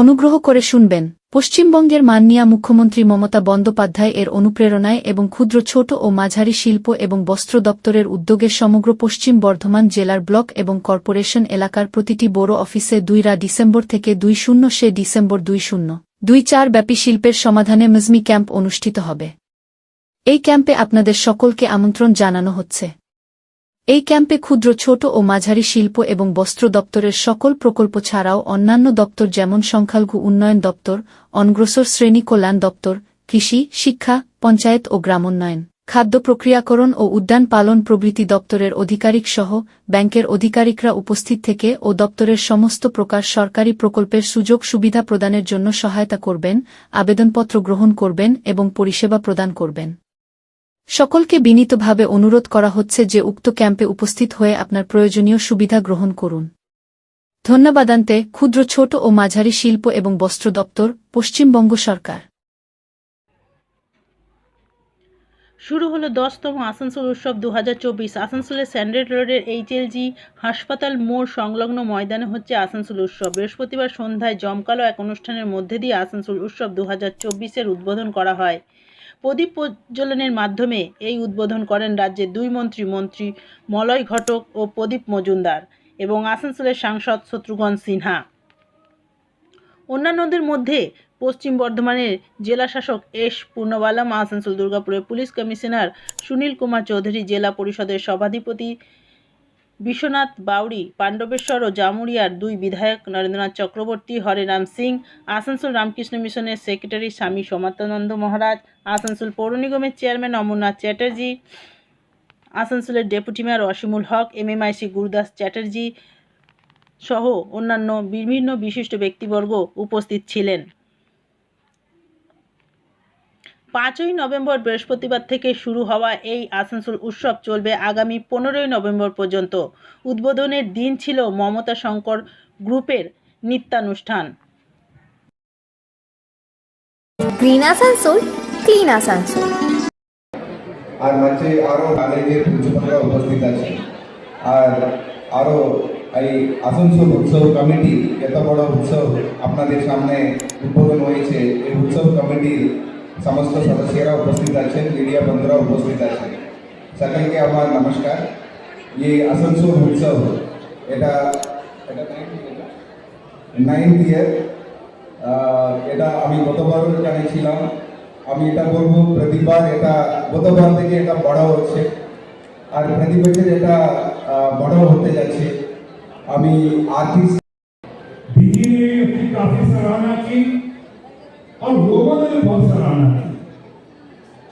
অনুগ্রহ করে শুনবেন, পশ্চিমবঙ্গের মাননীয়া মুখ্যমন্ত্রী মমতা বন্দ্যোপাধ্যায় এর অনুপ্রেরণায় এবং ক্ষুদ্র ছোট ও মাঝারি শিল্প এবং বস্ত্র দপ্তরের উদ্যোগে সমগ্র পশ্চিম বর্ধমান জেলার ব্লক এবং কর্পোরেশন এলাকার প্রতিটি বড় অফিসে দুইরা ডিসেম্বর থেকে দুই শূন্য সে ডিসেম্বর দুই শূন্য, দুই চার ব্যাপী শিল্পের সমাধানে মজমি ক্যাম্প অনুষ্ঠিত হবে। এই ক্যাম্পে আপনাদের সকলকে আমন্ত্রণ জানানো হচ্ছে। এই ক্যাম্পে ক্ষুদ্র ছোট ও মাঝারি শিল্প এবং বস্ত্র দপ্তরের সকল প্রকল্প ছাড়াও অন্যান্য দপ্তর যেমন সংখ্যালঘু উন্নয়ন দপ্তর, অনগ্রসর শ্রেণি কল্যাণ দপ্তর, কৃষি, শিক্ষা, পঞ্চায়েত ও গ্রামোন্নয়ন, খাদ্য প্রক্রিয়াকরণ ও উদ্যান পালন প্রভৃতি দপ্তরের অধিকারিক সহ ব্যাংকের আধিকারিকরা উপস্থিত থেকে ও দপ্তরের সমস্ত প্রকার সরকারি প্রকল্পের সুযোগ সুবিধা প্রদানের জন্য সহায়তা করবেন, আবেদনপত্র গ্রহণ করবেন এবং পরিষেবা প্রদান করবেন। সকলকে বিনীতভাবে অনুরোধ করা হচ্ছে যে উক্ত ক্যাম্পে উপস্থিত হয়ে আপনার প্রয়োজনীয় সুবিধা গ্রহণ করুন। ধন্যবাদান্তে ক্ষুদ্র ছোট ও মাঝারি শিল্প এবং বস্ত্র দপ্তর, পশ্চিমবঙ্গ সরকার। শুরু হলো দশতম আসানসোল উৎসব দু হাজার চব্বিশ। আসানসোলের স্যান্ডেল রোডের এইচএলজি হাসপাতাল মোড় সংলগ্ন ময়দানে হচ্ছে আসানসোল উৎসব। বৃহস্পতিবার সন্ধ্যায় জমকালো এক অনুষ্ঠানের মধ্যে দিয়ে আসানসোল উৎসব দু হাজার উদ্বোধন করা হয়। প্রদীপ প্রজ্বলনের মাধ্যমে এই উদ্বোধন করেন রাজ্যের দুই মন্ত্রী মন্ত্রী মলয় ঘটক ও প্রদীপ মজুমদার এবং আসানসোলের সাংসদ শত্রুঘ্ন সিনহা। অন্যান্যদের মধ্যে পশ্চিম বর্ধমানের জেলা শাসক এস পূর্ণবালাম, আসানসোল দুর্গাপুরের পুলিশ কমিশনার সুনীল কুমার চৌধুরী জেলা পরিষদের সভাধিপতি বিশ্বনাথ বাউরি পাণ্ডবেশ্বর ও জামুরিয়ার দুই বিধায়ক নরেন্দ্রনাথ চক্রবর্তী, হরেরাম সিং, আসানসোল রামকৃষ্ণ মিশনের সেক্রেটারি স্বামী সমাত্মানন্দ মহারাজ, আসানসোল পৌর নিগমের চেয়ারম্যান অমরনাথ চ্যাটার্জি, আসানসোলের deputy mayor Asimul Haque, MMIC Gurudas Chatterjee সহ অন্যান্য বিভিন্ন বিশিষ্ট ব্যক্তিবর্গ উপস্থিত ছিলেন। পাঁচই নভেম্বর বৃহস্পতিবার থেকে শুরু হওয়া এই আসানসোল উৎসব চলবে আগামী পনেরোই নভেম্বর পর্যন্ত। উদ্বোধনের দিন ছিল মমতা শঙ্কর গ্রুপের নৃত্যানুষ্ঠান। Green Asansol clean Asansol. আর মঞ্চে আরও কলেজের প্রিন্সিপালরা উপস্থিত আছে। আর আরও এই আসানসোল উৎসব কমিটি এত বড় উৎসব আপনাদের সামনে উদ্বোধন হয়েছে এই উৎসব কমিটির সমস্ত সদস্যরা উপস্থিত আছেন মিডিয়া বন্ধুরা উপস্থিত আছেন সকলকে আমার নমস্কার এই আসানসোল উৎসব এটা এটা নাইনথ ইয়ার এটা আমি গতবার জানিয়েছিলাম আমি এটা বলবো প্রতিবার এটা গতবার থেকে এটা বড় হচ্ছে আর প্রতি বছর এটা আহ, বড় হতে যাচ্ছে আমি আর্থিক दीदी ने उसकी काफी सराहना की और लोगों ने भी बहुत सराहना की।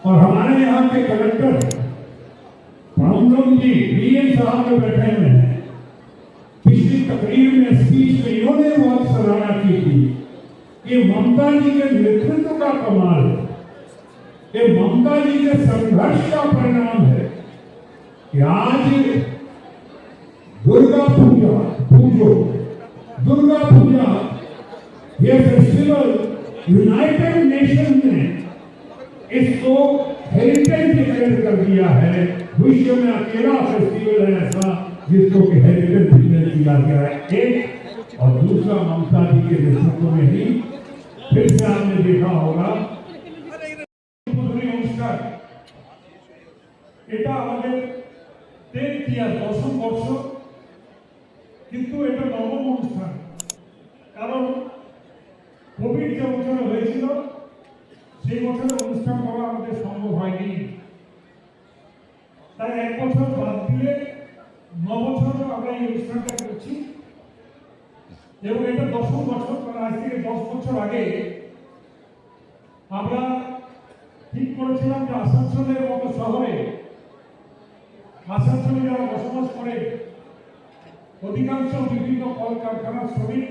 और हमारे यहाँ के कलेक्टर प्रमोद जी डीएम साहब जो बैठे हुए हैं, पिछली तकरीर में स्पीच में इन्होंने बहुत सराहना की थी कि ममता जी के नेतृत्व का कमाल है। ये ममता जी के संघर्ष का परिणाम है कि आज दुर्गा पूजा, पूजो, दुर्गा पूजा, ये फेस्टिवल यूनाइटेड नेशन ने इसको हेरिटेज डिक्लेयर कर दिया है विश्व में अकेला फेस्टिवल है ऐसा जिसको कि हेरिटेज डिक्लेयर किया गया है एक और दूसरा ममता जी के नेतृत्व में ही फिर से आपने देखा होगा উদ্বোধনী অনুষ্ঠান এটা আমাদের টেন্থ ইয়ার দশম বর্ষ কিন্তু এটা নবম অনুষ্ঠান কারণ কোভিড যে বছরে হয়েছিল, সেই বছরে অনুষ্ঠান করা আমাদের সম্ভব হয়নি। তাই এক বছর বাদ দিলে ন বছর আমরা এই অনুষ্ঠানটা করছি। এবং এটা দশম বছর, কারণ আজ থেকে দশ বছর আগে আমরা ঠিক করেছিলাম যে আসানসোলের মতো শহরে, আসানসোলে যারা বসবাস করে, অধিকাংশ বিভিন্ন কলকারখানার শ্রমিক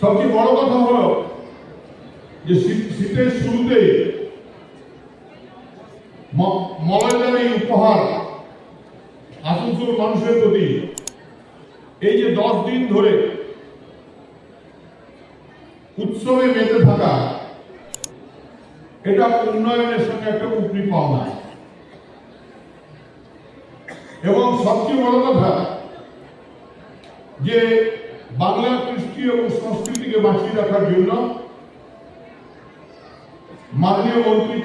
সবচেয়ে বড় কথা হলো যে শীতের শুরুতে মলয়দার এই উপহার আসানসোল মানুষের প্রতি। এই যে দশ দিন ধরে উৎসবে মেতে থাকা, এটা উন্নয়নের সঙ্গে একটা উপরি পাওনা এবং সবচেয়ে বড় কথা যে বাংলা কৃষ্টি এবং সংস্কৃতিকে বাঁচিয়ে রাখার জন্য মাননীয় মন্ত্রী